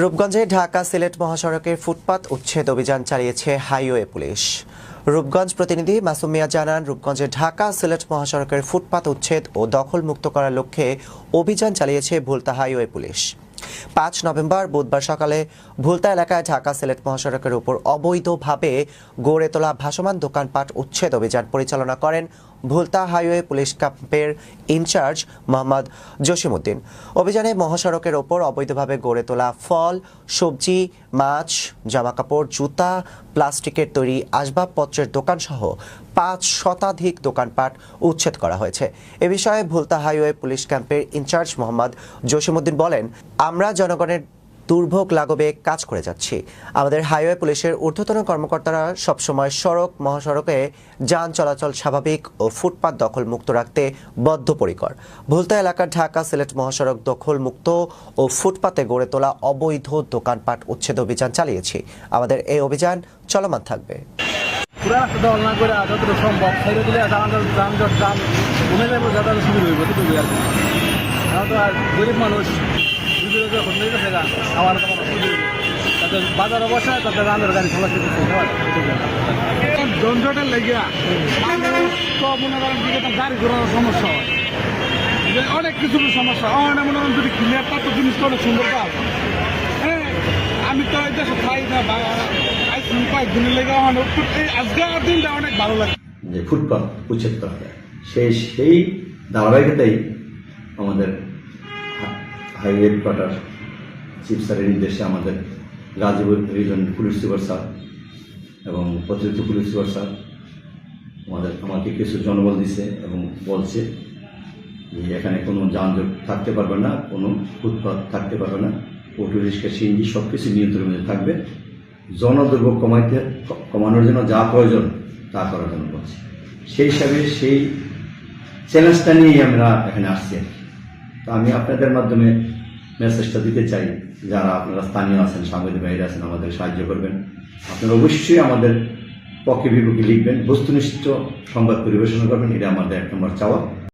রূপগঞ্জে ঢাকা সিলেট মহাসড়কের ফুটপাত উচ্ছেদ অভিযান চালিয়েছে হাইওয়ে পুলিশ। রূপগঞ্জ প্রতিনিধি মাসুম মিয়া জানান, রূপগঞ্জে ঢাকা সিলেট মহাসড়কের ফুটপাত উচ্ছেদ ও দখল মুক্ত করার লক্ষ্যে অভিযান চালিয়েছে ভুলতা হাইওয়ে পুলিশ। পাঁচ নভেম্বর বুধবার সকালে ভুলতা এলাকায় ঢাকা সিলেট মহাসড়কের উপর অবৈধভাবে গড়ে তোলা ভাসমান দোকানপাট উচ্ছেদ অভিযান পরিচালনা করেন ভুলতা হাইওয়ে পুলিশ ক্যাম্পের ইনচার্জ মোহাম্মদ জসিমউদ্দিন। অভিযানে মহাসড়কের ওপর অবৈধভাবে গড়ে তোলা ফল, সবজি, মাছ, জামাকাপড়, জুতা, প্লাস্টিকের তৈরি আসবাবপত্রের দোকানসহ পাঁচ শতাধিক দোকানপাট উচ্ছেদ করা হয়েছে। এ বিষয়ে ভুলতা হাইওয়ে পুলিশ ক্যাম্পের ইনচার্জ মোহাম্মদ জসিমউদ্দিন বলেন, আমরা জনগণের দুর্ভোগ লাঘবে কাজ করে যাচ্ছি। আমাদের হাইওয়ে পুলিশের ঊর্ধ্বতন কর্মকর্তারা সবসময় সড়ক, মহাসড়কে যান চলাচল স্বাভাবিক ও ফুটপাত দখল মুক্ত রাখতে বদ্ধপরিকর। ভুলতা এলাকার ঢাকা সিলেট মহাসড়ক দখল মুক্ত ও ফুটপাতে গড়ে তোলা অবৈধ দোকানপাট উচ্ছেদ অভিযান চালিয়েছি। আমাদের এই অভিযান চলমান থাকবে। আর গরিব মানুষ গেছে খাওয়ার তাদের বাজার অবস্থা তাদের রান্নার গাড়ি চলাচল করতে হবে যন্ত্রটা লেগে তো মনে করেন গাড়ি ঘোরানোর সমস্যা হয়। যে অনেক কিছুর সমস্যা হয়। না মনে করেন যদি তো জিনিসটা অনেক সুন্দর হ্যাঁ আমি তো এই দেশে খাই না লেগে এই আজকের দিনটা অনেক ভালো লাগে। যে ফুটপাত উচ্ছেদ করা যায়। সেই সেই ধারাবাহিকতাই আমাদের হা- হাইওয়ে কোয়ার্টার চিফ স্যারের নির্দেশে আমাদের Gazipur region police super sir এবং অতিরিক্ত পুলিশ সুপার স্যার আমাদের, আমাকে কিছু জনবল দিছে এবং বলছে যে এখানে কোনো যানজট থাকতে পারবে না, কোনো ফুটপাত থাকতে পারবে না, অটো রিক্সা, সিএনজি সব কিছু নিয়ন্ত্রণের মধ্যে থাকবে জনদুর্ভোগ কমাইতে, কমানোর জন্য যা প্রয়োজন তা করার জন্য বলছি সেই হিসাবে সেই চ্যালেঞ্জটা নিয়েই আমরা এখানে আসছি। তো আমি আপনাদের মাধ্যমে মেসেজটা দিতে চাই। যারা আপনারা স্থানীয় আছেন, সাংবাদিক বাইরে আছেন, আমাদের সাহায্য করবেন। আপনারা অবশ্যই আমাদের পক্ষে বিপক্ষে লিখবেন। বস্তুনিষ্ঠ সংবাদ পরিবেশন করবেন। এটা আমাদের এক নম্বর চাওয়া।